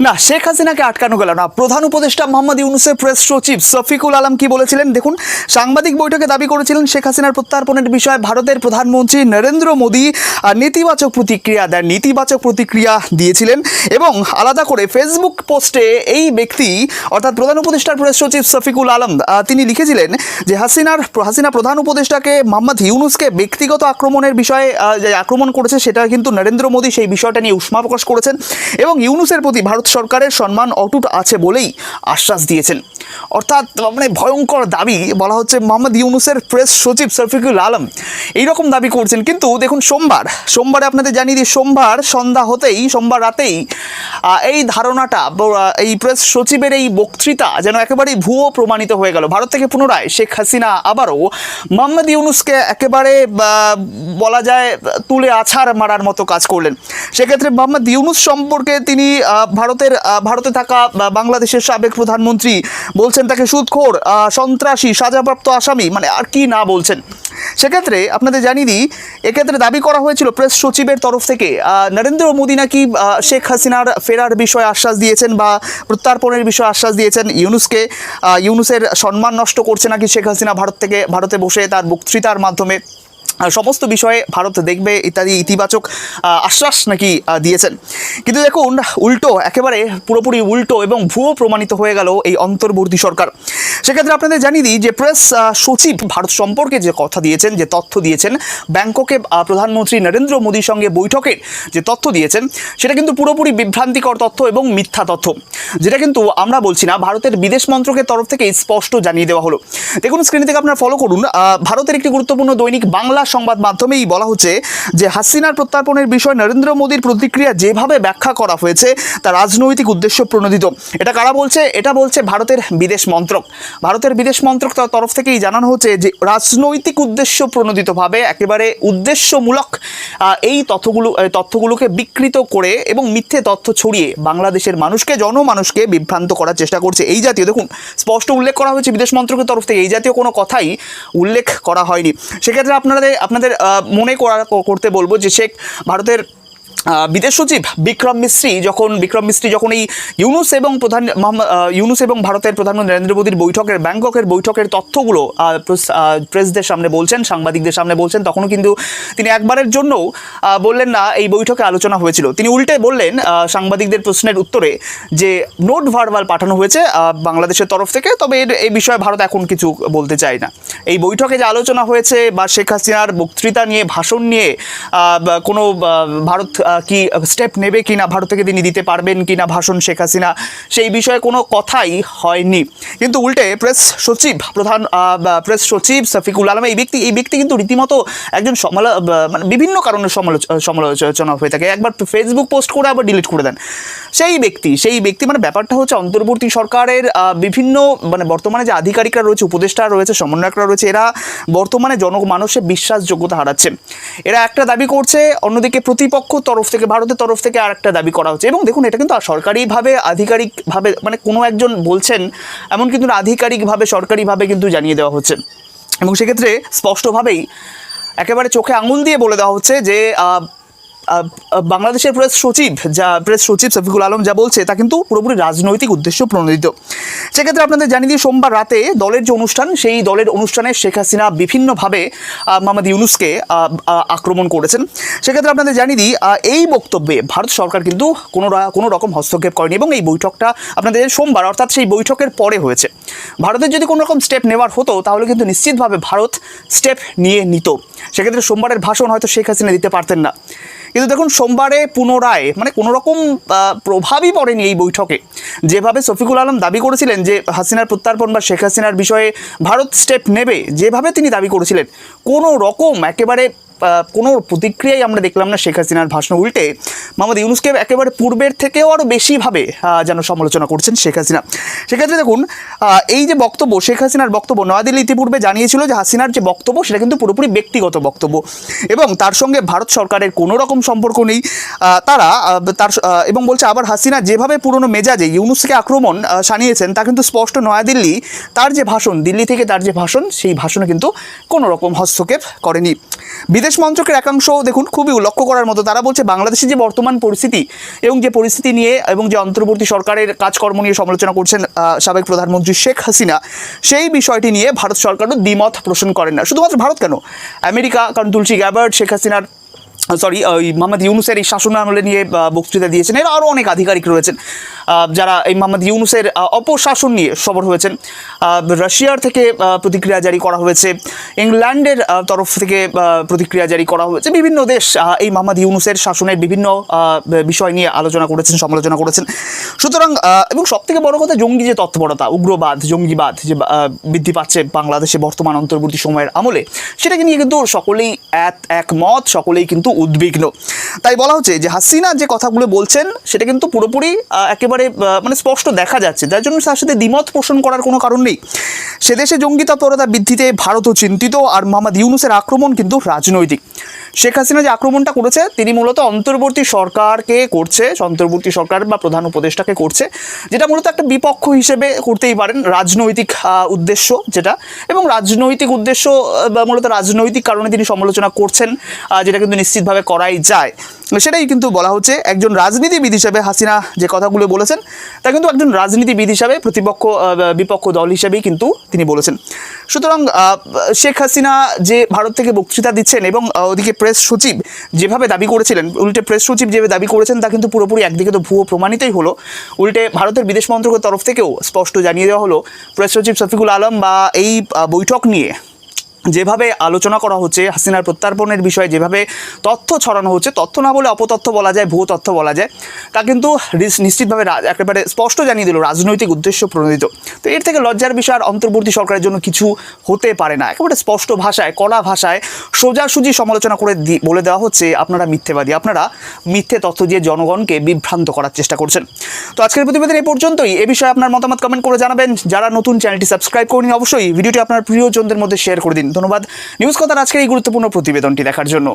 না, শেখ হাসিনাকে আটকানো গেল না। প্রধান উপদেষ্টা মোহাম্মদ ইউনুসের প্রেস সচিব শফিকুল আলম কি বলেছিলেন? দেখুন, সাংবাদিক বৈঠকে দাবি করেছিলেন শেখ হাসিনার প্রত্যার্পণের বিষয়ে ভারতের প্রধানমন্ত্রী নরেন্দ্র মোদী নেতিবাচক প্রতিক্রিয়া দেন, নেতিবাচক প্রতিক্রিয়া দিয়েছিলেন এবং আলাদা করে ফেসবুক পোস্টে এই ব্যক্তি, অর্থাৎ প্রধান উপদেষ্টার প্রেস সচিব শফিকুল আলম তিনি লিখেছিলেন যে হাসিনার, হাসিনা প্রধান উপদেষ্টাকে মোহাম্মদ ইউনুসকে ব্যক্তিগত আক্রমণের বিষয়ে আক্রমণ করেছে সেটা কিন্তু নরেন্দ্র মোদী সেই বিষয়টা নিয়ে উষ্মা প্রকাশ করেছেন এবং ইউনুসের প্রতি ভারত সরকারের সম্মান অটুট আছে বলেই আশ্বাস দিয়েছেন। অর্থাৎ মানে ভয়ঙ্কর দাবি বলা হচ্ছে মোহাম্মদ ইউনুসের প্রেস সচিব শফিকুল আলম এইরকম দাবি করছেন। কিন্তু দেখুন সোমবার সোমবারে আপনাদের জানিয়ে দিই সোমবার সন্ধ্যা হতেই সোমবার রাতেই এই ধারণাটা এই প্রেস সচিবের এই বক্তৃতা যেন একেবারেই ভুয়ো প্রমাণিত হয়ে গেল। ভারত থেকে পুনরায় শেখ হাসিনা আবারও মোহাম্মদ ইউনুসকে একেবারে বলা যায় তুলে আছাড় মারার মতো কাজ করলেন। সেক্ষেত্রে মোহাম্মদ ইউনুস সম্পর্কে তিনি আহ, ভারতের ভারতে থাকা বাংলাদেশের সাবেক প্রধানমন্ত্রী বলছেন তাকে সুদখোর সন্ত্রাসী, সাজাপ্রাপ্ত আসামি মানে আর কি না বলছেন। সেক্ষেত্রে আপনাদের জানিয়ে দিই, এক্ষেত্রে দাবি করা হয়েছিল প্রেস সচিবের তরফ থেকে নরেন্দ্র মোদী নাকি শেখ হাসিনার ফেরার বিষয়ে আশ্বাস দিয়েছেন বা প্রত্যার্পণের বিষয়ে আশ্বাস দিয়েছেন ইউনুসকে ইউনুসের সম্মান নষ্ট করছে নাকি শেখ হাসিনা ভারত থেকে, ভারতে বসে তার বক্তৃতার মাধ্যমে। সমস্ত বিষয়ে ভারত দেখবে ইত্যাদি ইতিবাচক আশ্বাস নাকি দিয়েছেন। কিন্তু দেখুন, উল্টো, একেবারে পুরোপুরি উল্টো এবং ভুয়ো প্রমাণিত হয়ে গেল এই অন্তর্বর্তী সরকার। সেক্ষেত্রে আপনাদের জানিয়ে দিই যে প্রেস সচিব ভারত সম্পর্কে যে কথা দিয়েছেন, যে তথ্য দিয়েছেন, ব্যাংককে প্রধানমন্ত্রী নরেন্দ্র মোদীর সঙ্গে বৈঠকের যে তথ্য দিয়েছেন, সেটা কিন্তু পুরোপুরি বিভ্রান্তিকর তথ্য এবং মিথ্যা তথ্য। যেটা কিন্তু আমরা বলছি না, ভারতের বিদেশ মন্ত্রকের তরফ থেকে স্পষ্ট জানিয়ে দেওয়া হলো। দেখুন স্ক্রিনে থেকে আপনারা ফলো করুন। ভারতের একটি গুরুত্বপূর্ণ দৈনিক বাংলা সংবাদ মাধ্যমেই বলা হচ্ছে যে হাসিনার প্রত্যার্পণের বিষয়ে নরেন্দ্র মোদীর প্রতিক্রিয়া যেভাবে ব্যাখ্যা করা হয়েছে, তা রাজনৈতিক উদ্দেশ্য প্রণোদিত। এটা কারা বলছে? এটা বলছে ভারতের বিদেশ মন্ত্রক। ভারতের বিদেশ মন্ত্রক তার তরফ থেকেই জানানো হচ্ছে যে রাজনৈতিক উদ্দেশ্য প্রণোদিতভাবে একেবারে উদ্দেশ্যমূলক এই তথ্যগুলো তথ্যগুলোকে বিকৃত করে এবং মিথ্যে তথ্য ছড়িয়ে বাংলাদেশের মানুষকে, জনমানুষকে বিভ্রান্ত করার চেষ্টা করছে। এই জাতীয়, দেখুন, স্পষ্ট উল্লেখ করা হয়েছে বিদেশ মন্ত্রকের তরফ থেকে। এই জাতীয় কোনো কথাই উল্লেখ করা হয়নি। সেক্ষেত্রে আপনাদের আপনাদের মনে করা করতে বলব যে শেখ ভারতের বিদেশ সচিব বিক্রম মিস্ত্রি যখন, বিক্রম মিস্ত্রি যখন এই ইউনুস এবং প্রধান ইউনুস এবং ভারতের প্রধানমন্ত্রী নরেন্দ্র মোদীর বৈঠকের, ব্যাংককের বৈঠকের তথ্যগুলো প্রেসদের সামনে বলছেন, সাংবাদিকদের সামনে বলছেন, তখনও কিন্তু তিনি একবারের জন্য বললেন না, এই বৈঠকে আলোচনা হয়েছিল। তিনি উল্টে বললেন সাংবাদিকদের প্রশ্নের উত্তরে যে নোট ভার্বাল পাঠানো হয়েছে বাংলাদেশের তরফ থেকে, তবে এর, এই বিষয়ে ভারত এখন কিছু বলতে চায় না। এই বৈঠকে যে আলোচনা হয়েছে বা শেখ হাসিনার বক্তৃতা নিয়ে, ভাষণ নিয়ে কোনো ভারত কি স্টেপ নেবে কি না ভারত থেকে তিনি দিতে পারবেন কি না ভাষণ শেখ হাসিনা, সেই বিষয়ে কোনো কথাই হয়নি। কিন্তু উল্টে প্রেস সচিব, প্রধান প্রেস সচিব শফিকুল আলম, এই ব্যক্তি এই ব্যক্তি কিন্তু রীতিমতো একজন সমালো মানে বিভিন্ন কারণে সমালোচ- সমালোচনা হয়ে থাকে। একবার ফেসবুক পোস্ট করে আবার ডিলিট করে দেন। সেই ব্যক্তি সেই ব্যক্তি মানে ব্যাপারটা হচ্ছে অন্তর্বর্তী সরকারের বিভিন্ন মানে বর্তমানে যে আধিকারিকরা রয়েছে উপদেষ্টা রয়েছে, সমন্বয়করা রয়েছে, এরা বর্তমানে জনমানুষের বিশ্বাসযোগ্যতা হারাচ্ছে। এরা একটা দাবি করছে, অন্যদিকে প্রতিপক্ষ তরফ থেকে, ভারতের তরফ থেকে আর একটা দাবি করা হচ্ছে। এবং দেখুন, এটা কিন্তু সরকারিভাবে, আধিকারিকভাবে মানে কোনো একজন বলছেন, এমন কিন্তু আধিকারিকভাবে, সরকারিভাবে কিন্তু জানিয়ে দেওয়া হচ্ছে। এবং সেক্ষেত্রে স্পষ্টভাবেই একেবারে চোখে আঙুল দিয়ে বলে দেওয়া হচ্ছে যে বাংলাদেশের প্রেস সচিব, যা প্রেস সচিব শফিকুল আলম যা বলছে, তা কিন্তু পুরোপুরি রাজনৈতিক উদ্দেশ্য প্রণোদিত। সেক্ষেত্রে আপনাদের জানিয়ে দিয়ে সোমবার রাতে দলের যে অনুষ্ঠান, সেই দলের অনুষ্ঠানে শেখ হাসিনা বিভিন্নভাবে মোহাম্মদ ইউনুসকে আক্রমণ করেছেন। সেক্ষেত্রে আপনাদের জানিয়ে দিই এই বক্তব্যে ভারত সরকার কিন্তু কোনো কোনো রকম হস্তক্ষেপ করেনি এবং এই বৈঠকটা আপনাদের সোমবার, অর্থাৎ সেই বৈঠকের পরে হয়েছে। ভারতের যদি কোনো রকম স্টেপ নেওয়ার হতো, তাহলে কিন্তু নিশ্চিতভাবে ভারত স্টেপ নিয়ে নিত। সেক্ষেত্রে সোমবারের ভাষণ হয়তো শেখ হাসিনা দিতে পারতেন না। কিন্তু দেখুন, সোমবারে পুনরায় মানে কোনো রকম প্রভাবই পড়েনি এই বৈঠকে। যেভাবে শফিকুল আলম দাবি করেছিলেন যে হাসিনার প্রত্যার্পণ বা শেখ হাসিনার বিষয়ে ভারত স্টেপ নেবে, যেভাবে তিনি দাবি করেছিলেন কোনো রকম একেবারে কোনো প্রতিক্রিয়াই আমরা দেখলাম না শেখ হাসিনার ভাষণ উল্টে। মোহাম্মদ ইউনুসকে একেবারে পূর্বের থেকেও আরও বেশিভাবে যেন সমালোচনা করছেন শেখ হাসিনা। সেক্ষেত্রে দেখুন এই যে বক্তব্য, শেখ হাসিনার বক্তব্য নয়াদিল্লি ইতিপূর্বে জানিয়েছিল যে হাসিনার যে বক্তব্য, সেটা কিন্তু পুরোপুরি ব্যক্তিগত বক্তব্য। এবং তার সঙ্গে ভারত সরকারের কোনো রকম সম্পর্ক নেই। তারা তার এবং বলছে আবার হাসিনা যেভাবে পুরনো মেজাজে ইউনুসকে আক্রমণ সানিয়েছেন তা কিন্তু স্পষ্ট নয়াদিল্লি তার যে ভাষণ, দিল্লি থেকে তার যে ভাষণ, সেই ভাষণে কিন্তু কোনো রকম হস্তক্ষেপ করেনি। বিদেশ মন্ত্রকের একাংশ দেখুন খুবই লক্ষ্য করার মতো। তারা বলছে, বাংলাদেশের যে বর্তমান পরিস্থিতি এবং যে পরিস্থিতি নিয়ে এবং যে অন্তর্বর্তী সরকারের কাজকর্ম নিয়ে সমালোচনা করছেন সাবেক প্রধানমন্ত্রী শেখ হাসিনা, সেই বিষয়টি নিয়ে ভারত সরকারও দ্বিমত পোষণ করেন না। শুধুমাত্র ভারত কেন? আমেরিকা, কারণ তুলসী গ্যাবার্ট শেখ হাসিনার সরি ওই মোহাম্মদ ইউনুসের এই শাসন আমলে নিয়ে বক্তৃতা দিয়েছেন। এর আরও অনেক আধিকারিক রয়েছেন। যারা এই মোহাম্মদ ইউনুসের অপশাসন নিয়ে সবর হয়েছেন। রাশিয়ার থেকে প্রতিক্রিয়া জারি করা হয়েছে। ইংল্যান্ডের তরফ থেকে প্রতিক্রিয়া জারি করা হয়েছে। বিভিন্ন দেশ এই মোহাম্মদ ইউনুসের শাসনের বিভিন্ন বিষয় নিয়ে আলোচনা করেছেন, সমালোচনা করেছেন। সুতরাং এবং সব থেকে বড় কথা, জঙ্গি যে তৎপরতা, উগ্রবাদ, জঙ্গিবাদ যে বৃদ্ধি পাচ্ছে বাংলাদেশে বর্তমান অন্তর্বর্তী সময়ের আমলে, সেটাকে নিয়ে কিন্তু সকলেই এক, একমত, সকলেই কিন্তু উদ্বিগ্ন। তাই বলা হচ্ছে যে হাসিনা যে কথাগুলো বলছেন, সেটা কিন্তু পুরোপুরি একেবারে মানে স্পষ্ট দেখা যাচ্ছে। যার জন্য তার সাথে দ্বিমত পোষণ করার কোনো কারণ নেই। সেদেশে জঙ্গি তৎপরতা বৃদ্ধিতে ভারতও চিন্তিত, আর মোহাম্মদ ইউনুসের আক্রমণ কিন্তু রাজনৈতিক। শেখ হাসিনা যে আক্রমণটা করেছে, তিনি মূলত অন্তর্বর্তী সরকারকে করছে, অন্তর্বর্তী সরকার বা প্রধান উপদেষ্টাকে করছে, যেটা মূলত একটা বিপক্ষ হিসেবে করতেই পারেন, রাজনৈতিক উদ্দেশ্য যেটা। এবং রাজনৈতিক উদ্দেশ্য বা মূলত রাজনৈতিক কারণে তিনি সমালোচনা করছেন যেটা কিন্তু নিশ্চিতভাবে করাই যায়। সেটাই কিন্তু বলা হচ্ছে একজন রাজনীতিবিদ হিসাবে হাসিনা যে কথাগুলো বলেছেন, তা কিন্তু একজন রাজনীতিবিদ হিসাবে প্রতিপক্ষ বিপক্ষ দল হিসাবেই কিন্তু তিনি বলেছেন। সুতরাং শেখ হাসিনা যে ভারত থেকে বক্তৃতা দিচ্ছেন এবং ওদিকে প্রেস সচিব যেভাবে দাবি করেছিলেন, উল্টে প্রেস সচিব যেভাবে দাবি করেছেন তা কিন্তু পুরোপুরি একদিকে তো ভুয়ো প্রমাণিতই হলো। উল্টে ভারতের বিদেশ মন্ত্রকের তরফ থেকেও স্পষ্ট জানিয়ে দেওয়া হলো, প্রেস সচিব শফিকুল আলম বা এই বৈঠক নিয়ে যেভাবে আলোচনা করা হচ্ছে, হাসিনার প্রত্যার্পণের বিষয়ে যেভাবে তথ্য ছড়ানো হচ্ছে, তথ্য না বলে অপতথ্য বলা যায়, ভুয়ো তথ্য বলা যায়, তা কিন্তু নিশ্চিতভাবে একেবারে স্পষ্ট জানিয়ে দিল রাজনৈতিক উদ্দেশ্য প্রণোদিত। তো এর থেকে লজ্জার বিষয় আর অন্তর্বর্তী সরকারের জন্য কিছু হতে পারে না। একেবারে স্পষ্ট ভাষায়, কড়া ভাষায় সোজাসুজি সমালোচনা করে বলে দেওয়া হচ্ছে আপনারা মিথ্যেবাদী। আপনারা মিথ্যে তথ্য দিয়ে জনগণকে বিভ্রান্ত করার চেষ্টা করছেন। তো আজকের প্রতিবেদন এই পর্যন্তই। এ বিষয়ে আপনার মতামত কমেন্ট করে জানাবেন। যারা নতুন চ্যানেলটি সাবস্ক্রাইব করে নিন অবশ্যই ভিডিওটি আপনার প্রিয়জনদের মধ্যে শেয়ার করে দিন। ধন্যবাদ। নিউজ কথার আজকের এই গুরুত্বপূর্ণ প্রতিবেদনটি দেখার জন্য।